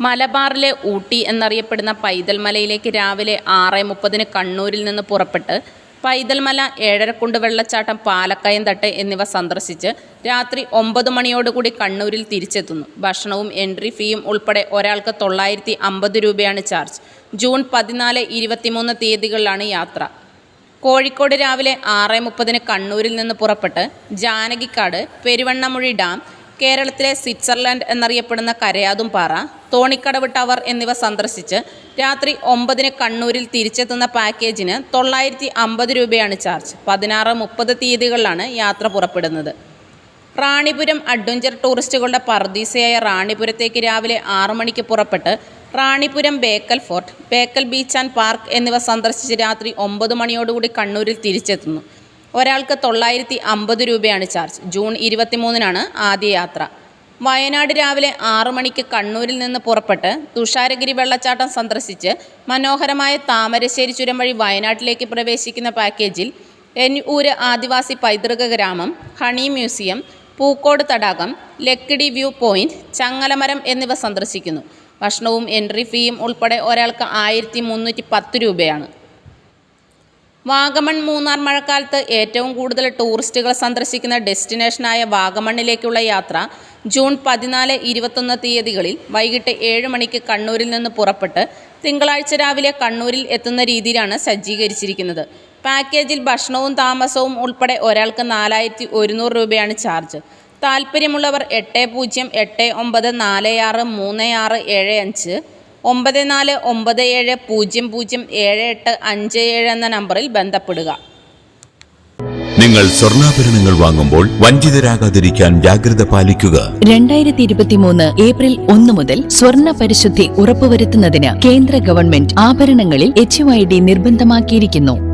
മലബാറിലെ ഊട്ടി എന്നറിയപ്പെടുന്ന പൈതൽമലയിലേക്ക് രാവിലെ ആറ് മുപ്പതിന് കണ്ണൂരിൽ നിന്ന് പുറപ്പെട്ട് പൈതൽമല ഏഴരക്കുണ്ട് വെള്ളച്ചാട്ടം പാലക്കയം തട്ട് എന്നിവ സന്ദർശിച്ച് രാത്രി ഒമ്പത് മണിയോടുകൂടി കണ്ണൂരിൽ തിരിച്ചെത്തുന്നു. ഭക്ഷണവും എൻട്രി ഫീയും ഉൾപ്പെടെ ഒരാൾക്ക് തൊള്ളായിരത്തി അമ്പത് രൂപയാണ് ചാർജ്. ജൂൺ പതിനാല് ഇരുപത്തിമൂന്ന് തീയതികളിലാണ് യാത്ര. കോഴിക്കോട് രാവിലെ ആറ് മുപ്പതിന് കണ്ണൂരിൽ നിന്ന് പുറപ്പെട്ട് ജാനകിക്കാട് പെരുവണ്ണമുഴി ഡാം കേരളത്തിലെ സ്വിറ്റ്സർലൻഡ് എന്നറിയപ്പെടുന്ന കരയാതുംപാറ തോണിക്കടവ് ടവർ എന്നിവ സന്ദർശിച്ച് രാത്രി ഒമ്പതിന് കണ്ണൂരിൽ തിരിച്ചെത്തുന്ന പാക്കേജിന് തൊള്ളായിരത്തി അമ്പത് രൂപയാണ് ചാർജ്. പതിനാറ് മുപ്പത് തീയതികളിലാണ് യാത്ര പുറപ്പെടുന്നത്. റാണിപുരം അഡ്വഞ്ചർ ടൂറിസ്റ്റുകളുടെ പർദീസയായ റാണിപുരത്തേക്ക് രാവിലെ ആറു മണിക്ക് പുറപ്പെട്ട് Ranipuram Bekal fort Bekal beach and park എന്നിവ സന്ദർശിച്ച് രാത്രി ഒമ്പത് മണിയോടുകൂടി കണ്ണൂരിൽ തിരിച്ചെത്തുന്നു. ഒരാൾക്ക് തൊള്ളായിരത്തി അമ്പത് രൂപയാണ് ചാർജ്. ജൂൺ ഇരുപത്തിമൂന്നിനാണ് ആദ്യ യാത്ര. വയനാട് രാവിലെ ആറു മണിക്ക് കണ്ണൂരിൽ നിന്ന് പുറപ്പെട്ട് തുഷാരഗിരി വെള്ളച്ചാട്ടം സന്ദർശിച്ച് മനോഹരമായ താമരശ്ശേരി ചുരം വഴി വയനാട്ടിലേക്ക് പ്രവേശിക്കുന്ന പാക്കേജിൽ എൻ ഊര് ആദിവാസി പൈതൃക ഗ്രാമം ഹണി മ്യൂസിയം പൂക്കോട് തടാകം ലക്കിടി വ്യൂ പോയിന്റ് ചങ്ങലമരം എന്നിവ സന്ദർശിക്കുന്നു. ഭക്ഷണവും എൻട്രി ഫീയും ഉൾപ്പെടെ ഒരാൾക്ക് ആയിരത്തി മുന്നൂറ്റി പത്ത് രൂപയാണ്. വാഗമൺ മൂന്നാർ മഴക്കാലത്ത് ഏറ്റവും കൂടുതൽ ടൂറിസ്റ്റുകൾ സന്ദർശിക്കുന്ന ഡെസ്റ്റിനേഷനായ വാഗമണ്ണിലേക്കുള്ള യാത്ര ജൂൺ പതിനാല് ഇരുപത്തൊന്ന് തീയതികളിൽ വൈകിട്ട് ഏഴ് മണിക്ക് കണ്ണൂരിൽ നിന്ന് പുറപ്പെട്ട് തിങ്കളാഴ്ച രാവിലെ കണ്ണൂരിൽ എത്തുന്ന രീതിയിലാണ് സജ്ജീകരിച്ചിരിക്കുന്നത്. പാക്കേജിൽ ഭക്ഷണവും താമസവും ഉൾപ്പെടെ ഒരാൾക്ക് നാലായിരത്തി ഒരുന്നൂറ് രൂപയാണ് ചാർജ്. താല്പര്യമുള്ളവർ എട്ട് പൂജ്യം എട്ട് ഒമ്പത് നാല് ആറ് മൂന്ന് ആറ് ഏഴ് അഞ്ച് ഒമ്പത് നാല് ഒമ്പത് ഏഴ് പൂജ്യം പൂജ്യം ഏഴ് എട്ട് അഞ്ച് ഏഴ് എന്ന നമ്പറിൽ ബന്ധപ്പെടുക. നിങ്ങൾ സ്വർണാഭരണങ്ങൾ വാങ്ങുമ്പോൾ വഞ്ചിതരാകാതിരിക്കാൻ ജാഗ്രത പാലിക്കുക. രണ്ടായിരത്തി ഇരുപത്തിമൂന്ന് ഏപ്രിൽ ഒന്ന് മുതൽ സ്വർണ പരിശുദ്ധി ഉറപ്പുവരുത്തുന്നതിന് കേന്ദ്ര ഗവൺമെന്റ് ആഭരണങ്ങളിൽ എച്ച് ഐ ഡി നിർബന്ധമാക്കിയിരിക്കുന്നു.